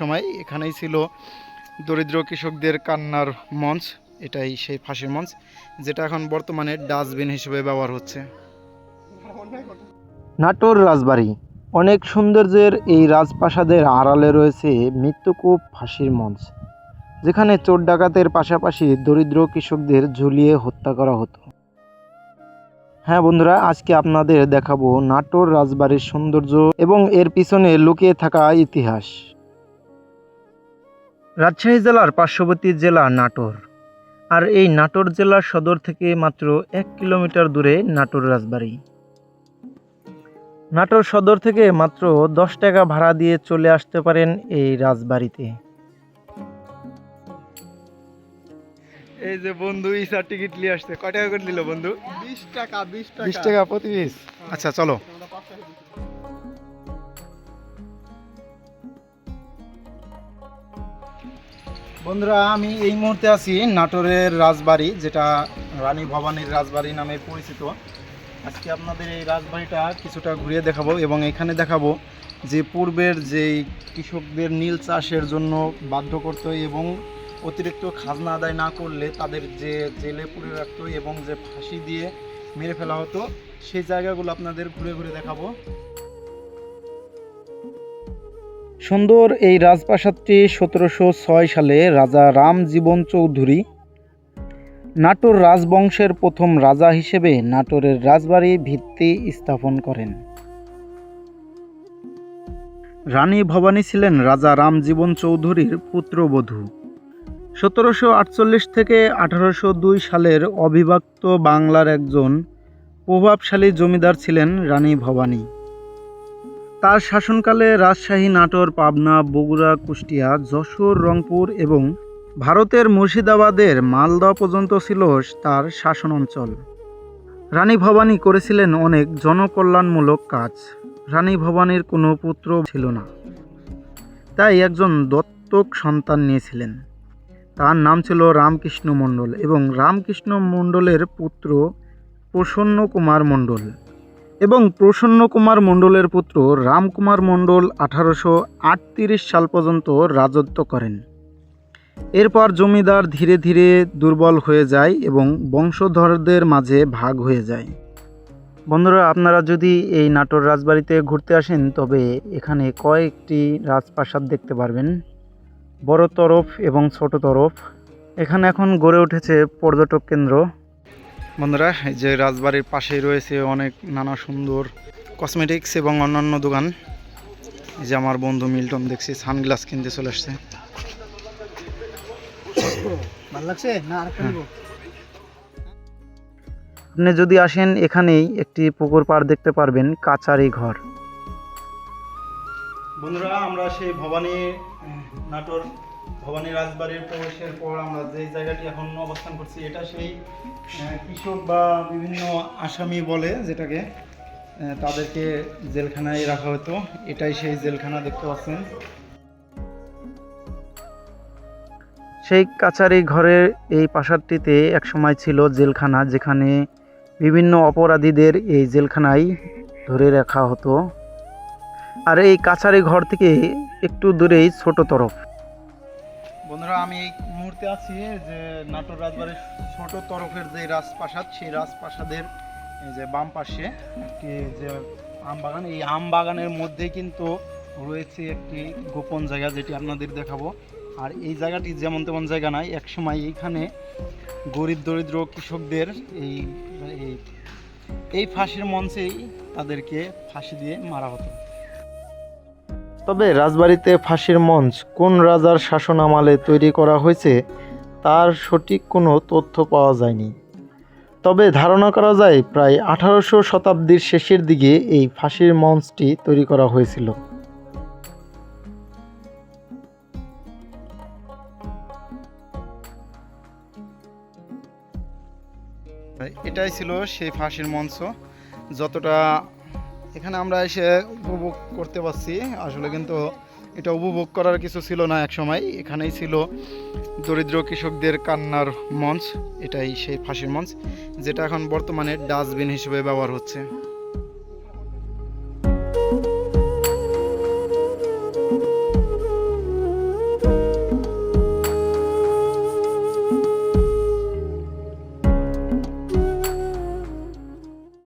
সময় এখানেই ছিল দরিদ্র কৃষকদের কান্নার মঞ্চ, এটাই সেই ফাঁসির মঞ্চ, যেটা এখন বর্তমানে ডাস্টবিন হিসেবে ব্যবহার হচ্ছে। নাটোর রাজবাড়ি, অনেক সৌন্দর্যের এই রাজপ্রাসাদের আড়ালে রয়েছে মৃত্যুকূপ ফাঁসির মঞ্চ, যেখানে চোর ডাকাতের পাশাপাশি দরিদ্র কৃষকদের ঝুলিয়ে হত্যা করা হতো। হ্যাঁ বন্ধুরা, আজকে আপনাদের দেখাবো নাটোর রাজবাড়ির সৌন্দর্য এবং এর পিছনে লুকিয়ে থাকা ইতিহাস। রাজশাহী জেলার পার্শ্ববর্তী জেলা নাটোর। আর এই নাটোর জেলার সদর থেকে মাত্র এক কিলোমিটার দূরে নাটোর রাজবাড়ি। নাটোর সদর থেকে মাত্র দশ টাকা ভাড়া দিয়ে চলে আসতে পারেন এই রাজবাড়িতে। এই যে বন্ধু ইসার টিকিট নিয়ে আসছে। কয় টাকা করে দিল বন্ধু? বিশ টাকা বিশ টাকা। বিশ টাকা প্রতি পিস। আচ্ছা চলো। বন্ধুরা, আমি এই মুহূর্তে আছি নাটোরের রাজবাড়ি, যেটা রানী ভবানীর রাজবাড়ি নামে পরিচিত। আজকে আপনাদের এই রাজবাড়িটা কিছুটা ঘুরিয়ে দেখাবো এবং এখানে দেখাবো যে পূর্বের যে কৃষকদের নীল চাষের জন্য বাধ্য করতো এবং অতিরিক্ত খাজনা আদায় না করলে তাদের যে জেলে পুরে রাখতো এবং যে ফাঁসি দিয়ে মেরে ফেলা হতো, সেই জায়গাগুলো আপনাদের ঘুরে ঘুরে দেখাবো। সুন্দর এই রাজপ্রাসাদটি সতেরোশো ছয় সালে রাজা রামজীবন চৌধুরী, নাটোর রাজবংশের প্রথম রাজা হিসেবে নাটোরের রাজবাড়ি ভিত্তি স্থাপন করেন। রানী ভবানী ছিলেন রাজা রামজীবন চৌধুরীর পুত্রবধূ। সতেরোশো আটচল্লিশ থেকে আঠারোশো দুই সালের অবিভক্ত বাংলার একজন প্রভাবশালী জমিদার ছিলেন রানী ভবানী। তার শাসনকালে রাজশাহী নাটোর, পাবনা, বগুড়া, কুষ্টিয়া, যশোর, রংপুর এবং ভারতের মুর্শিদাবাদের মালদা পর্যন্ত ছিল তার শাসন অঞ্চল রানী ভবানী করেছিলেন অনেক জনকল্যাণমূলক কাজ। রানী ভবানীর কোনো পুত্র ছিল না। তাই একজন দত্তক সন্তান নিয়েছিলেন। তার নাম ছিল রামকৃষ্ণ মণ্ডল এবং রামকৃষ্ণ মণ্ডলের পুত্র প্রসন্ন কুমার মণ্ডল। এবং প্রসন্ন কুমার মণ্ডলের পুত্র রামকুমার মণ্ডল আঠারোশো আটত্রিশ সাল পর্যন্ত রাজত্ব করেন। এরপর জমিদার ধীরে ধীরে দুর্বল হয়ে যায় এবং বংশধরদের মাঝে ভাগ হয়ে যায়। বন্ধুরা, আপনারা যদি এই নাটোর রাজবাড়িতে ঘুরতে আসেন, তবে এখানে কয়েকটি রাজপ্রাসাদ দেখতে পারবেন। বড় তরফ এবং ছোট তরফ। এখানে এখন গড়ে উঠেছে পর্যটক কেন্দ্র। বন্ধুরা এই যে রাজবাড়ির পাশেই রয়েছে অনেক নানা সুন্দর কসমেটিক্স এবং অন্যান্য দোকান। এই যে আমার বন্ধু মিল্টন দেখছি সানগ্লাস কিনতে চলে আসছে। নিবো। আপনি যদি আসেন এখানেই একটি পুকুর পাড় দেখতে পারবেন কাচারি ঘর। বন্ধুরা আমরা সেই ভবানী নাটোর ভবানী রাজবাড়ির প্রবেশের পর আমরা যে জায়গাটি এখন অবস্থান করছি, এটা সেই কৃষক বা বিভিন্ন আসামি বলে যেটাকে তাদেরকে জেলখানায় রাখা হতো। এটাই সেই জেলখানা দেখতে পাচ্ছেন। সেই কাচারি ঘরের এই প্রাসাদটিতে একসময় ছিল জেলখানা, যেখানে বিভিন্ন অপরাধীদের এই জেলখানায় ধরে রাখা হতো। আর এই কাচারি ঘর থেকে একটু দূরেই ছোট তরফ বন্ধুরা আমি এই মুহূর্তে আছি যে নাটোর রাজবাড়ির ছোট তরফের যে রাজপ্রাসাদ, সেই রাজপ্রাসাদের যে বাম পাশে একটি যে আম বাগান। এই আম বাগানের মধ্যে কিন্তু রয়েছে একটি গোপন জায়গা যেটি আপনাদের দেখাবো। আর এই জায়গাটি যেমন তেমন জায়গা নয় একসময় এইখানে গরিব দরিদ্র কৃষকদের এই এই ফাঁসির মঞ্চেই তাদেরকে ফাঁসি দিয়ে মারা হতো। তবে রাজবাড়িতে ফাঁসির মঞ্চ কোন রাজার শাসন আমলে তৈরি করা হয়েছে, তার সঠিক কোনো তথ্য পাওয়া যায়নি। তবে ধারণা করা যায় প্রায় আঠারোশো শতাব্দীর শেষের দিকে এই ফাঁসির মঞ্চটি তৈরি করা হয়েছিল। এটাই ছিল সেই ফাঁসির মঞ্চ। যতটা এখানে আমরা এসে উপভোগ করতে পারছি। আসলে কিন্তু এটা উপভোগ করার কিছু ছিল না এক সময় এখানেই ছিল দরিদ্র কৃষকদের কান্নার মঞ্চ। এটাই সেই ফাঁসির মঞ্চ, যেটা এখন বর্তমানে ডাস্টবিন হিসেবে ব্যবহার হচ্ছে।